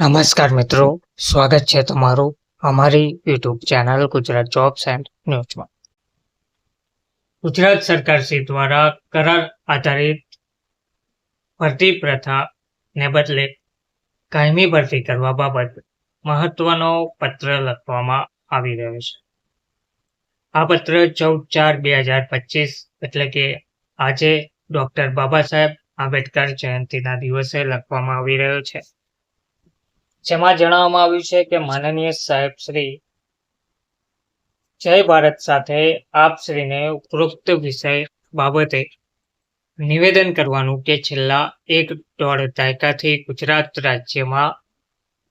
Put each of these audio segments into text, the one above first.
નમસ્કાર મિત્રો, સ્વાગત છે તમારું અમારી YouTube channel Gujarat jobs and ન્યૂઝમાં. ગુજરાત સરકાર શ્રી દ્વારા કરાર આધારિત ભરતી પ્રથાને બદલે કાયમી ભરતી કરવા બાબત મહત્વનો પત્ર લખવામાં આવી રહ્યો છે. આ પત્ર ચૌદ ચાર બે હજાર પચીસ એટલે કે આજે ડોક્ટર બાબા સાહેબ આંબેડકર જયંતિના દિવસે લખવામાં આવી રહ્યો છે. જેમાં જણાવવામાં આવ્યું છે કે માનનીય સાહેબ શ્રી જય ભારત સાથે આપ શ્રીને ઉપરોક્ત વિષય બાબતે નિવેદન કરવાનું કે છેલ્લા એક દોઢ દાયકાથી ગુજરાત રાજ્યમાં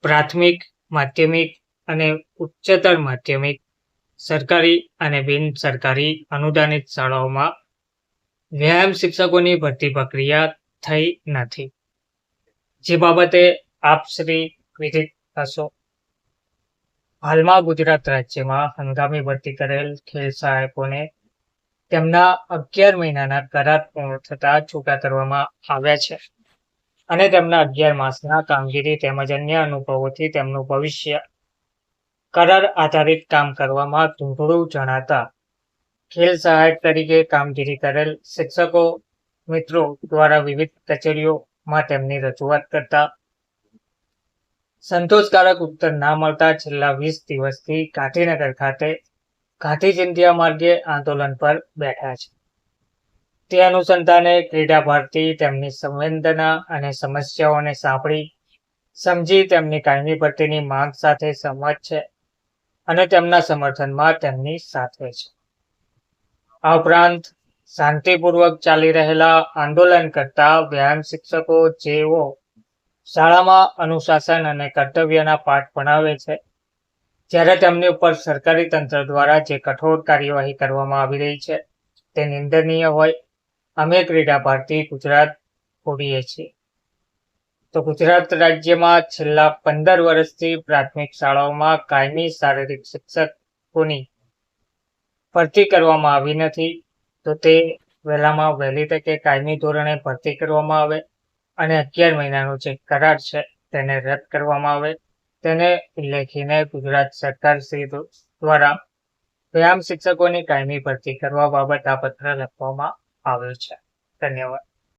પ્રાથમિક, માધ્યમિક અને ઉચ્ચતર માધ્યમિક સરકારી અને બિન સરકારી અનુદાનિત શાળાઓમાં વ્યાયામ શિક્ષકોની ભરતી પ્રક્રિયા થઈ નથી. જે બાબતે આપ શ્રી વિધિત થશો હાલમાં ગુજરાત રાજ્યમાં હંગામી ભરતી કરેલ ખેલ સહાયકોને તેમના અગિયાર મહિનાના કરાર પૂર્ણ થતા છૂટા કરવામાં આવ્યા છે અને તેમના અગિયાર માસના કામગીરી તેમજ અન્ય અનુભવોથી તેમનું ભવિષ્ય કરાર આધારિત કામ કરવામાં ધૂંધળું જણાતા ખેલ સહાયક તરીકે કામગીરી કરેલ શિક્ષકો મિત્રો દ્વારા વિવિધ કચેરીઓમાં તેમની રજૂઆત કરતા સંતોષકારક ઉત્તર ના મળતા છેલ્લા વીસ દિવસથી ગાંધીનગર ખાતે ગાંધી ચિંતિયા માર્ગે આંદોલન પર બેઠા છે. તે અનુસંધાને ક્રીડા ભારતી તેમની સંવેદના અને સમસ્યાઓને સાંભળી, સમજી તેમની કાયમી ભરતીની માંગ સાથે સંમત છે અને તેમના સમર્થનમાં તેમની સાથે છે. આ ઉપરાંત શાંતિપૂર્વક ચાલી રહેલા આંદોલન કરતા વ્યાયામ શિક્ષકો જેઓ શાળામાં અનુશાસન અને કર્તવ્યના પાઠ ભણાવે છે. જ્યારે તેમની ઉપર સરકારી તંત્ર દ્વારા જે કઠોર કાર્યવાહી કરવામાં આવી રહી છે, તે નિંદનીય હોય, અમે ક્રીડા ભારતી ગુજરાત છોડીએ છીએ. તો ગુજરાત રાજ્યમાં છેલ્લા પંદર વર્ષથી પ્રાથમિક શાળાઓમાં કાયમી શારીરિક શિક્ષકોની ભરતી કરવામાં આવી નથી, તો તે વહેલામાં વહેલી તકે કાયમી ધોરણે ભરતી કરવામાં આવે. અને અગિયાર મહિનાનો જે કરાર છે તેને રદ કરવામાં આવે. તેને લેખીને ગુજરાત સરકાર શ્રી દ્વારા વ્યાયામ શિક્ષકોની કાયમી ભરતી કરવા બાબત આ પત્ર લખવામાં આવ્યો છે. ધન્યવાદ.